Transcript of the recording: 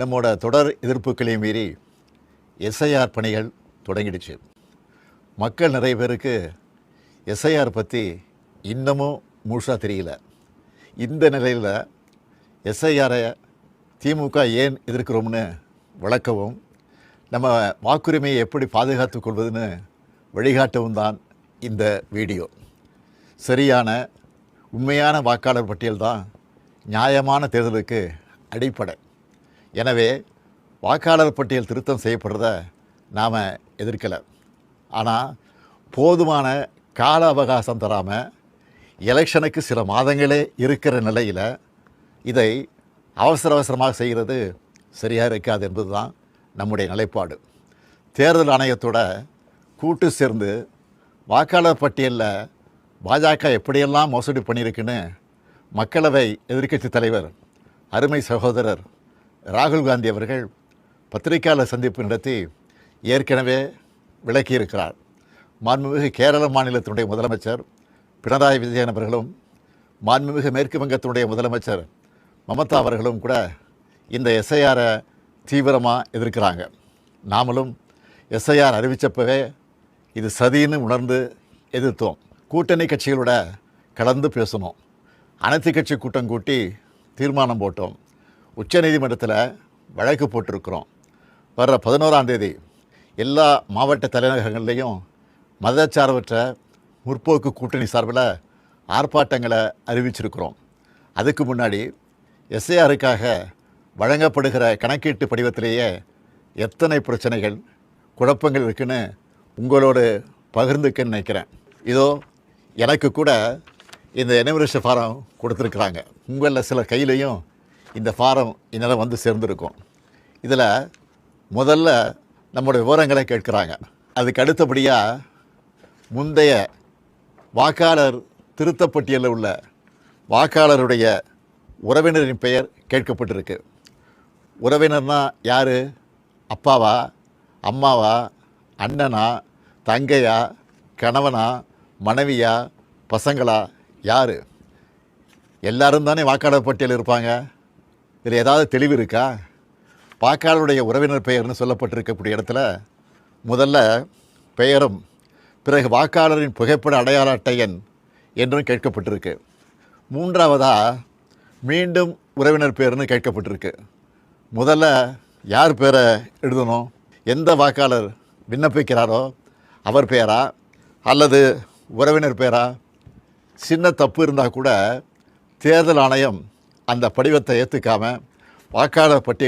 நம்மோட தொடர் எதிர்ப்புகளையும் மீறி எஸ்ஐஆர் பணிகள் தொடங்கிடுச்சு. மக்கள் நிறைய பேருக்கு எஸ்ஐஆர் பற்றி இன்னமும் முழுசாக தெரியல. இந்த நிலையில் எஸ்ஐஆரை திமுக ஏன் எதிர்க்கிறோம்னு விளக்கவும் நம்ம வாக்குரிமையை எப்படி பாதுகாத்துக் கொள்வதுன்னு வழிகாட்டவும் தான் இந்த வீடியோ. சரியான உண்மையான வாக்காளர் பட்டியல் தான் நியாயமான தேர்தலுக்கு அடிப்படை. எனவே வாக்காளர் பட்டியல் திருத்தம் செய்யப்படுறத நாம் எதிர்க்கலை. ஆனால் போதுமான கால அவகாசம் தராமல் எலெக்ஷனுக்கு சில மாதங்களே இருக்கிற நிலையில் இதை அவசர அவசரமாக செய்கிறது சரியாக இருக்காது என்பது தான் நம்முடைய நிலைப்பாடு. தேர்தல் ஆணையத்தோட கூட்டு சேர்ந்து வாக்காளர் பட்டியலில் பாஜக எப்படியெல்லாம் மோசடி பண்ணியிருக்குன்னு மக்களவை எதிர்க்கட்சி தலைவர் அருமை சகோதரர் ராகுல் காந்தி அவர்கள் பத்திரிகையாளர் சந்திப்பு நடத்தி ஏற்கனவே விளக்கியிருக்கிறார் மாண்புமிகு கேரள மாநிலத்தினுடைய முதலமைச்சர் பினராயி விஜயன் அவர்களும் மாண்புமிகு மேற்கு வங்கத்தினுடைய முதலமைச்சர் மமதா அவர்களும் கூட இந்த எஸ்ஐஆரை தீவிரமாக எதிர்க்கிறாங்க. நாமளும் எஸ்ஐஆர் அறிவித்தப்பவே இது சதின்னு உணர்ந்து எதிர்த்தோம். கூட்டணி கட்சிகளோட கலந்து பேசணும். அனைத்து கட்சி கூட்டம் கூட்டி தீர்மானம் போட்டோம். உச்சநீதிமன்றத்தில் வழக்கு போட்டிருக்கிறோம். வர்ற பதினோராம் தேதி எல்லா மாவட்ட தலைநகரங்கள்லேயும் மதச்சார்பற்ற முற்போக்கு கூட்டணி சார்பில் ஆர்ப்பாட்டங்களை அறிவிச்சிருக்கிறோம். அதுக்கு முன்னாடி எஸ்ஏஆருக்காக வழங்கப்படுகிற கணக்கீட்டு படிவத்திலேயே எத்தனை பிரச்சனைகள் குழப்பங்கள் இருக்குன்னு உங்களோடு பகிர்ந்துக்கன்னு நினைக்கிறேன். இதோ எனக்கு கூட இந்த எனவரிஷ ஃபாரம் கொடுத்துருக்குறாங்க. உங்களில் சில கையிலையும் இந்த ஃபாரம் என்னால் வந்து சேர்ந்துருக்கும். இதில் முதல்ல நம்மளுடைய விவரங்களை கேட்குறாங்க. அதுக்கு அடுத்தபடியாக முந்தைய வாக்காளர் திருத்தப்பட்டியலில் உள்ள வாக்காளருடைய உறவினரின் பெயர் கேட்கப்பட்டிருக்கு. உறவினர்னால் யார்? அப்பாவா? அம்மாவா? அண்ணனா? தங்கையா? கணவனா? மனைவியா? பசங்களா? யார்? எல்லோரும் தானே வாக்காளர் பட்டியல் இருப்பாங்க. இதில் ஏதாவது தெளிவு இருக்கா? வாக்காளருடைய உறவினர் பெயர்னு சொல்லப்பட்டிருக்கக்கூடிய இடத்துல முதல்ல பெயரும் பிறகு வாக்காளரின் புகைப்பட அடையாள அட்டை எண் என்றும் கேட்கப்பட்டிருக்கு. மூன்றாவதாக மீண்டும் உறவினர் பேர்னு கேட்கப்பட்டிருக்கு. முதல்ல யார் பேரை எழுதணும்? எந்த வாக்காளர் விண்ணப்பிக்கிறாரோ அவர் பேரா அல்லது உறவினர் பேரா சின்ன தப்பு இருந்தால் கூட தேர்தல் ஆணையம் அந்த படிவத்தை ஏற்றுக்காம வாக்காளர் பட்டியல்